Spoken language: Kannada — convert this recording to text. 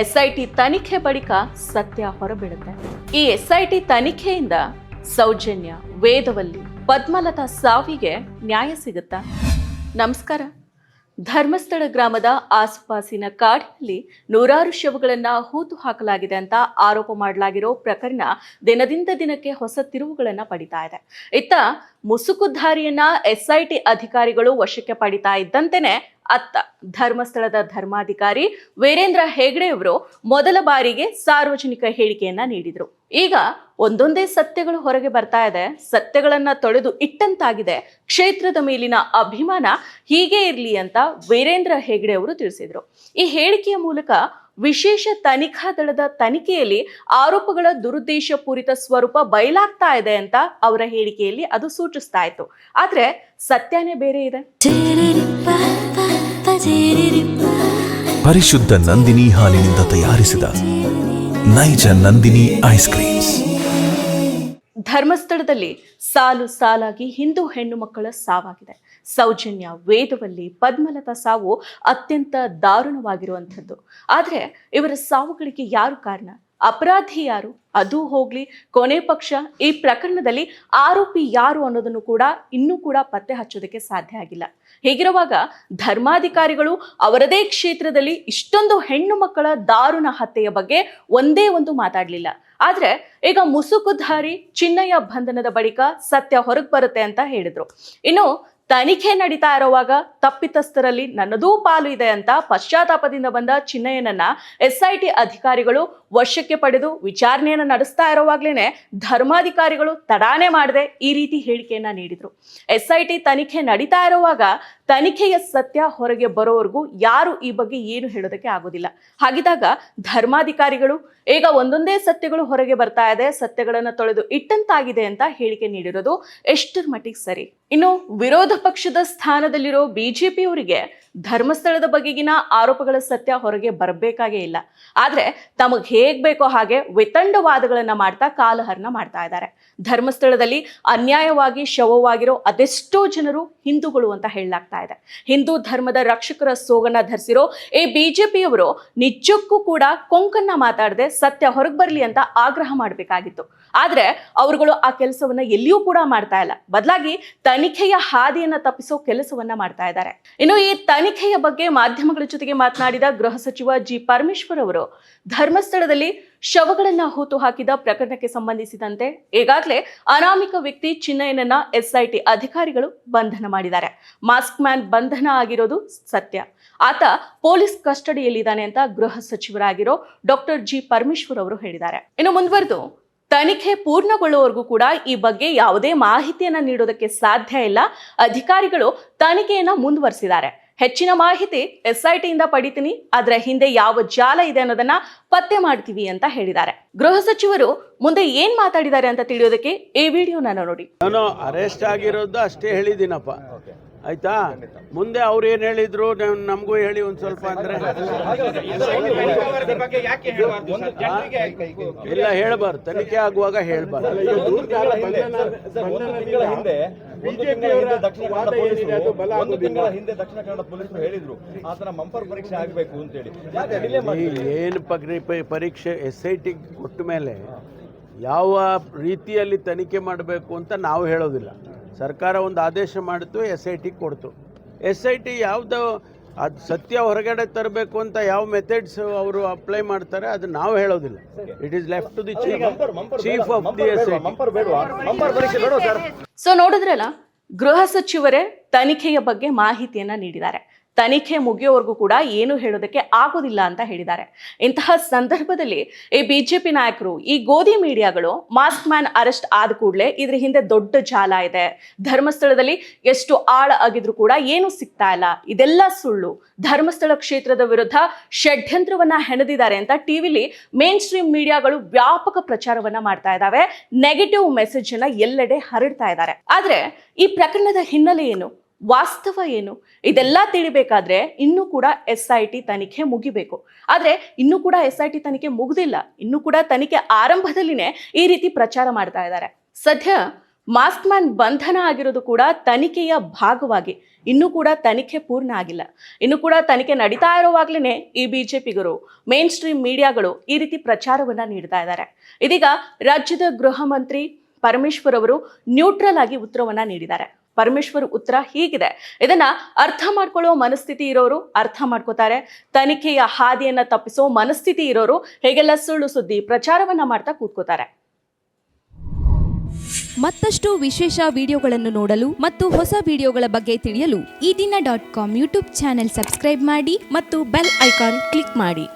ಎಸ್ಐಟಿ ತನಿಖೆ ಬಳಿಕ ಸತ್ಯ ಹೊರಬೀಳುತ್ತೆ. ಈ ಎಸ್ಐಟಿ ತನಿಖೆಯಿಂದ ಸೌಜನ್ಯ, ವೇದವಲ್ಲಿ ಪದ್ಮಲತಾ ಸಾವಿಗೆ ನ್ಯಾಯ ಸಿಗುತ್ತಾ? ನಮಸ್ಕಾರ. ಧರ್ಮಸ್ಥಳ ಗ್ರಾಮದ ಆಸುಪಾಸಿನ ಕಾಡಿನಲ್ಲಿ ನೂರಾರು ಶವಗಳನ್ನು ಹೂತು ಹಾಕಲಾಗಿದೆ ಅಂತ ಆರೋಪ ಮಾಡಲಾಗಿರೋ ಪ್ರಕರಣ ದಿನದಿಂದ ದಿನಕ್ಕೆ ಹೊಸ ತಿರುವುಗಳನ್ನು ಪಡಿತಾ ಇದೆ. ಇತ್ತ ಮುಸುಕುಧಾರಿಯನ್ನ ಎಸ್ಐಟಿ ಅಧಿಕಾರಿಗಳು ವಶಕ್ಕೆ ಪಡಿತಾ ಇದ್ದಂತೆನೆ ಅತ್ತ ಧರ್ಮಸ್ಥಳದ ಧರ್ಮಾಧಿಕಾರಿ ವೀರೇಂದ್ರ ಹೆಗ್ಡೆ ಅವರು ಮೊದಲ ಬಾರಿಗೆ ಸಾರ್ವಜನಿಕ ಹೇಳಿಕೆಯನ್ನ ನೀಡಿದ್ರು. ಈಗ ಒಂದೊಂದೇ ಸತ್ಯಗಳು ಹೊರಗೆ ಬರ್ತಾ ಇದೆ. ಸತ್ಯಗಳನ್ನ ತೊಳೆದು ಇಟ್ಟಂತಾಗಿದೆ. ಕ್ಷೇತ್ರದ ಮೇಲಿನ ಅಭಿಮಾನ ಹೀಗೆ ಇರಲಿ ಅಂತ ವೀರೇಂದ್ರ ಹೆಗ್ಡೆ ಅವರು ತಿಳಿಸಿದ್ರು. ಈ ಹೇಳಿಕೆಯ ಮೂಲಕ ವಿಶೇಷ ತನಿಖಾ ದಳದ ತನಿಖೆಯಲ್ಲಿ ಆರೋಪಗಳ ದುರುದ್ದೇಶಪೂರಿತ ಸ್ವರೂಪ ಬಯಲಾಗ್ತಾ ಇದೆ ಅಂತ ಅವರ ಹೇಳಿಕೆಯಲ್ಲಿ ಅದು ಸೂಚಿಸ್ತಾ ಇತ್ತು. ಆದ್ರೆ ಸತ್ಯನೇ ಬೇರೆ ಇದೆ. ಪರಿಶುದ್ಧ ನಂದಿನಿ ಹಾಲಿನಿಂದ ತಯಾರಿಸಿದ ನೈಜ ನಂದಿನಿ ಐಸ್ ಕ್ರೀಮ್ ಧರ್ಮಸ್ಥಳದಲ್ಲಿ ಸಾಲು ಸಾಲಾಗಿ ಹಿಂದೂ ಹೆಣ್ಣು ಮಕ್ಕಳ ಸಾವಾಗಿದೆ. ಸೌಜನ್ಯ, ವೇದವಲ್ಲಿ ಪದ್ಮಲತಾ ಸಾವು ಅತ್ಯಂತ ದಾರುಣವಾಗಿರುವಂಥದ್ದು. ಆದರೆ ಇವರ ಸಾವುಗಳಿಗೆ ಯಾರು ಕಾರಣ? ಅಪರಾಧಿ ಯಾರು? ಅದು ಹೋಗ್ಲಿ, ಕೊನೆ ಪಕ್ಷ, ಈ ಪ್ರಕರಣದಲ್ಲಿ ಆರೋಪಿ ಯಾರು ಅನ್ನೋದನ್ನು ಕೂಡ ಇನ್ನೂ ಕೂಡ ಪತ್ತೆ ಹಚ್ಚೋದಕ್ಕೆ ಸಾಧ್ಯ ಆಗಿಲ್ಲ. ಹೀಗಿರುವಾಗ ಧರ್ಮಾಧಿಕಾರಿಗಳು ಅವರದೇ ಕ್ಷೇತ್ರದಲ್ಲಿ ಇಷ್ಟೊಂದು ಹೆಣ್ಣು ಮಕ್ಕಳ ದಾರುಣ ಹತ್ಯೆಯ ಬಗ್ಗೆ ಒಂದೇ ಒಂದು ಮಾತಾಡಲಿಲ್ಲ. ಆದ್ರೆ ಈಗ ಮುಸುಕುಧಾರಿ ಚಿನ್ನಯ್ಯ ಬಂಧನದ ಬಳಿಕ ಸತ್ಯ ಹೊರಗೆ ಬರುತ್ತೆ ಅಂತ ಹೇಳಿದ್ರು. ಇನ್ನು ತನಿಖೆ ನಡೀತಾ ಇರುವಾಗ ತಪ್ಪಿತಸ್ಥರಲ್ಲಿ ನನ್ನದೂ ಪಾಲು ಇದೆ ಅಂತ ಪಶ್ಚಾತ್ತಾಪದಿಂದ ಬಂದ ಚಿನ್ನಯ್ಯನನ್ನ ಎಸ್ಐಟಿ ಅಧಿಕಾರಿಗಳು ವಶಕ್ಕೆ ಪಡೆದು ವಿಚಾರಣೆಯನ್ನು ನಡೆಸ್ತಾ ಇರುವಾಗ್ಲೇನೆ ಧರ್ಮಾಧಿಕಾರಿಗಳು ತಡಾನೆ ಮಾಡದೆ ಈ ರೀತಿ ಹೇಳಿಕೆಯನ್ನ ನೀಡಿದ್ರು. ಎಸ್ಐಟಿ ತನಿಖೆ ನಡೀತಾ ಇರುವಾಗ ತನಿಖೆಯ ಸತ್ಯ ಹೊರಗೆ ಬರೋವರೆಗೂ ಯಾರು ಈ ಬಗ್ಗೆ ಏನು ಹೇಳೋದಕ್ಕೆ ಆಗೋದಿಲ್ಲ. ಹಾಗಿದ್ದಾಗ ಧರ್ಮಾಧಿಕಾರಿಗಳು, ಈಗ ಒಂದೊಂದೇ ಸತ್ಯಗಳು ಹೊರಗೆ ಬರ್ತಾ ಇದೆ, ಸತ್ಯಗಳನ್ನು ತೊಳೆದು ಇಟ್ಟಂತಾಗಿದೆ ಅಂತ ಹೇಳಿಕೆ ನೀಡಿರೋದು ಎಷ್ಟರ ಮಟ್ಟಿಗೆ ಸರಿ? ಇನ್ನು ವಿರೋಧ ಪಕ್ಷದ ಸ್ಥಾನದಲ್ಲಿರೋ ಬಿಜೆಪಿಯವರಿಗೆ ಧರ್ಮಸ್ಥಳದ ಬಗೆಗಿನ ಆರೋಪಗಳ ಸತ್ಯ ಹೊರಗೆ ಬರಬೇಕಾಗೇ ಇಲ್ಲ. ಆದರೆ ತಮಗೆ ಹೇಗ್ ಬೇಕೋ ಹಾಗೆ ವಿತಂಡವಾದಗಳನ್ನು ಮಾಡ್ತಾ ಕಾಲಹರಣ ಮಾಡ್ತಾ ಇದ್ದಾರೆ. ಧರ್ಮಸ್ಥಳದಲ್ಲಿ ಅನ್ಯಾಯವಾಗಿ ಶವವಾಗಿರೋ ಅದೆಷ್ಟೋ ಜನರು ಹಿಂದೂಗಳು ಅಂತ ಹೇಳಲಾಗ್ತಾ ಇದೆ. ಹಿಂದೂ ಧರ್ಮದ ರಕ್ಷಕರ ಸೋಗನ್ನ ಧರಿಸಿರೋ ಈ ಬಿಜೆಪಿಯವರು ನಿಜಕ್ಕೂ ಕೂಡ ಕೊಂಕನ್ನ ಮಾತಾಡದೆ ಸತ್ಯ ಹೊರಗೆ ಬರಲಿ ಅಂತ ಆಗ್ರಹ ಮಾಡಬೇಕಾಗಿತ್ತು. ಆದರೆ ಅವರುಗಳು ಆ ಕೆಲಸವನ್ನ ಎಲ್ಲಿಯೂ ಕೂಡ ಮಾಡ್ತಾ ಇಲ್ಲ. ಬದಲಾಗಿ ತನಿಖೆಯ ಹಾದಿಯನ್ನ ತಪ್ಪಿಸೋ ಕೆಲಸವನ್ನ ಮಾಡ್ತಾ ಇದ್ದಾರೆ. ಇನ್ನು ಈ ತನಿಖೆಯ ಬಗ್ಗೆ ಮಾಧ್ಯಮಗಳ ಜೊತೆಗೆ ಮಾತನಾಡಿದ ಗೃಹ ಸಚಿವ ಜಿ ಪರಮೇಶ್ವರ್ ಅವರು, ಧರ್ಮಸ್ಥಳದಲ್ಲಿ ಶವಗಳನ್ನ ಹೂತು ಹಾಕಿದ ಪ್ರಕರಣಕ್ಕೆ ಸಂಬಂಧಿಸಿದಂತೆ ಈಗಾಗಲೇ ಅನಾಮಿಕ ವ್ಯಕ್ತಿ ಚಿನ್ನಯ್ಯನನ್ನ ಎಸ್ಐಟಿ ಅಧಿಕಾರಿಗಳು ಬಂಧನ ಮಾಡಿದ್ದಾರೆ. ಮಾಸ್ಕ್ ಮ್ಯಾನ್ ಬಂಧನ ಆಗಿರೋದು ಸತ್ಯ. ಆತ ಪೊಲೀಸ್ ಕಸ್ಟಡಿಯಲ್ಲಿದ್ದಾನೆ ಅಂತ ಗೃಹ ಸಚಿವರಾಗಿರೋ ಡಾಕ್ಟರ್ ಜಿ ಪರಮೇಶ್ವರ್ ಅವರು ಹೇಳಿದ್ದಾರೆ. ಇನ್ನು ಮುಂದುವರೆದು, ತನಿಖೆ ಪೂರ್ಣಗೊಳ್ಳುವವರೆಗೂ ಕೂಡ ಈ ಬಗ್ಗೆ ಯಾವುದೇ ಮಾಹಿತಿಯನ್ನ ನೀಡೋದಕ್ಕೆ ಸಾಧ್ಯ ಇಲ್ಲ. ಅಧಿಕಾರಿಗಳು ತನಿಖೆಯನ್ನ ಮುಂದುವರಿಸಿದ್ದಾರೆ. ಹೆಚ್ಚಿನ ಮಾಹಿತಿ ಎಸ್ಐಟಿಯಿಂದ ಪಡಿತೀನಿ. ಅದರ ಹಿಂದೆ ಯಾವ ಜಾಲ ಇದೆ ಅನ್ನೋದನ್ನ ಪತ್ತೆ ಮಾಡ್ತೀವಿ ಅಂತ ಹೇಳಿದ್ದಾರೆ. ಗೃಹ ಸಚಿವರು ಮುಂದೆ ಏನ್ ಮಾತಾಡಿದ್ದಾರೆ ಅಂತ ತಿಳಿಯೋದಕ್ಕೆ ಈ ವಿಡಿಯೋನ ನೋಡಿ. ನಾನು ಅರೆಸ್ಟ್ ಆಗಿರೋದು ಅಷ್ಟೇ ಹೇಳಿದ್ದೀನಪ್ಪ. ಆಯ್ತಾ? ಮುಂದೆ ಅವ್ರು ಏನು ಹೇಳಿದ್ರು ನಮಗೂ ಹೇಳಿ ಒಂದು ಸ್ವಲ್ಪ ಅಂದ್ರೆ. ಇಲ್ಲ ಹೇಳ್ಬಾರ್ದು. ತನಿಖೆ ಆಗುವಾಗ ಹೇಳ್ಬಾರ್ದು. ಏನ್ ಪರೀಕ್ಷೆ ಎಸ್ ಐ ಟಿ ಕೊಟ್ಟ ಮೇಲೆ ಯಾವ ರೀತಿಯಲ್ಲಿ ತನಿಖೆ ಮಾಡಬೇಕು ಅಂತ ನಾವು ಹೇಳೋದಿಲ್ಲ. ಸರ್ಕಾರ ಒಂದು ಆದೇಶ ಮಾಡಿತು ಎಸ್ ಐ ಟಿ ಕೊಡ್ತು. ಎಸ್ ಐ ಟಿ ಯಾವುದು ಅದು ಸತ್ಯ ಹೊರಗಡೆ ತರಬೇಕು ಅಂತ ಯಾವ ಮೆಥಡ್ಸ್ ಅವರು ಅಪ್ಲೈ ಮಾಡ್ತಾರೆ ಅದು ನಾವು ಹೇಳೋದಿಲ್ಲ. It is left to the chief of the S I so ನೋಡಿದ್ರಲ್ಲ ಗೃಹ ಸಚಿವರೇ ತನಿಖೆಯ ಬಗ್ಗೆ ಮಾಹಿತಿಯನ್ನ ನೀಡಿದ್ದಾರೆ. ತನಿಖೆ ಮುಗಿಯೋವರೆಗೂ ಕೂಡ ಏನು ಹೇಳೋದಕ್ಕೆ ಆಗೋದಿಲ್ಲ ಅಂತ ಹೇಳಿದ್ದಾರೆ. ಇಂತಹ ಸಂದರ್ಭದಲ್ಲಿ ಈ ಬಿಜೆಪಿ ನಾಯಕರು, ಈ ಗೋಧಿ ಮೀಡಿಯಾಗಳು ಮಾಸ್ಕ್ ಮ್ಯಾನ್ ಅರೆಸ್ಟ್ ಆದ ಕೂಡಲೇ ಇದ್ರ ಹಿಂದೆ ದೊಡ್ಡ ಜಾಲ ಇದೆ. ಧರ್ಮಸ್ಥಳದಲ್ಲಿ ಎಷ್ಟು ಆಳ ಆಗಿದ್ರು ಕೂಡ ಏನು ಸಿಗ್ತಾ ಇಲ್ಲ. ಇದೆಲ್ಲ ಸುಳ್ಳು. ಧರ್ಮಸ್ಥಳ ಕ್ಷೇತ್ರದ ವಿರುದ್ಧ ಷಡ್ಯಂತ್ರವನ್ನ ಹೆಣೆದಿದ್ದಾರೆ ಅಂತ ಟಿವಿಲಿ ಮೇನ್ ಸ್ಟ್ರೀಮ್ ಮೀಡಿಯಾಗಳು ವ್ಯಾಪಕ ಪ್ರಚಾರವನ್ನ ಮಾಡ್ತಾ ಇದ್ದಾವೆ. ನೆಗೆಟಿವ್ ಮೆಸೇಜ್ ಅನ್ನ ಎಲ್ಲೆಡೆ ಹರಡ್ತಾ ಇದ್ದಾರೆ. ಆದ್ರೆ ಈ ಪ್ರಕರಣದ ಹಿನ್ನೆಲೆ ಏನು? ವಾಸ್ತವ ಏನು? ಇದೆಲ್ಲ ತಿಳಿಬೇಕಾದ್ರೆ ಇನ್ನೂ ಕೂಡ ಎಸ್ ಐ ಟಿ ತನಿಖೆ ಮುಗಿಬೇಕು. ಆದ್ರೆ ಇನ್ನೂ ಕೂಡ ಎಸ್ ಐ ಟಿ ತನಿಖೆ ಮುಗ್ದಿಲ್ಲ. ಇನ್ನೂ ಕೂಡ ತನಿಖೆ ಆರಂಭದಲ್ಲಿನೇ ಈ ರೀತಿ ಪ್ರಚಾರ ಮಾಡ್ತಾ ಇದ್ದಾರೆ. ಸದ್ಯ ಮಾಸ್ಕ್ ಮ್ಯಾನ್ ಬಂಧನ ಆಗಿರೋದು ಕೂಡ ತನಿಖೆಯ ಭಾಗವಾಗಿ. ಇನ್ನೂ ಕೂಡ ತನಿಖೆ ಪೂರ್ಣ ಆಗಿಲ್ಲ. ಇನ್ನು ಕೂಡ ತನಿಖೆ ನಡೀತಾ ಇರೋವಾಗ್ಲೇ ಈ ಬಿಜೆಪಿಗರು ಮೇನ್ ಸ್ಟ್ರೀಮ್ ಮೀಡಿಯಾಗಳು ಈ ರೀತಿ ಪ್ರಚಾರವನ್ನ ನೀಡ್ತಾ ಇದ್ದಾರೆ. ಇದೀಗ ರಾಜ್ಯದ ಗೃಹ ಮಂತ್ರಿ ಪರಮೇಶ್ವರ್ ಅವರು ನ್ಯೂಟ್ರಲ್ ಆಗಿ ಉತ್ತರವನ್ನ ನೀಡಿದ್ದಾರೆ. ಪರಮೇಶ್ವರ್ ಉತ್ತರ ಹೀಗಿದೆ. ಇದನ್ನ ಅರ್ಥ ಮಾಡ್ಕೊಳ್ಳೋ ಮನಸ್ಥಿತಿ ಇರೋರು ಅರ್ಥ ಮಾಡ್ಕೋತಾರೆ. ತನಿಖೆಯ ಹಾದಿಯನ್ನ ತಪ್ಪಿಸೋ ಮನಸ್ಥಿತಿ ಇರೋರು ಹೇಗೆಲ್ಲ ಸುಳ್ಳು ಸುದ್ದಿ ಪ್ರಚಾರವನ್ನ ಮಾಡ್ತಾ ಕೂತ್ಕೋತಾರೆ. ಮತ್ತಷ್ಟು ವಿಶೇಷ ವಿಡಿಯೋಗಳನ್ನು ನೋಡಲು ಮತ್ತು ಹೊಸ ವಿಡಿಯೋಗಳ ಬಗ್ಗೆ ತಿಳಿಯಲು ಈ ದಿನ dot com YouTube channel subscribe ಮಾಡಿ ಮತ್ತು ಬೆಲ್ ಐಕಾನ್ ಕ್ಲಿಕ್ ಮಾಡಿ.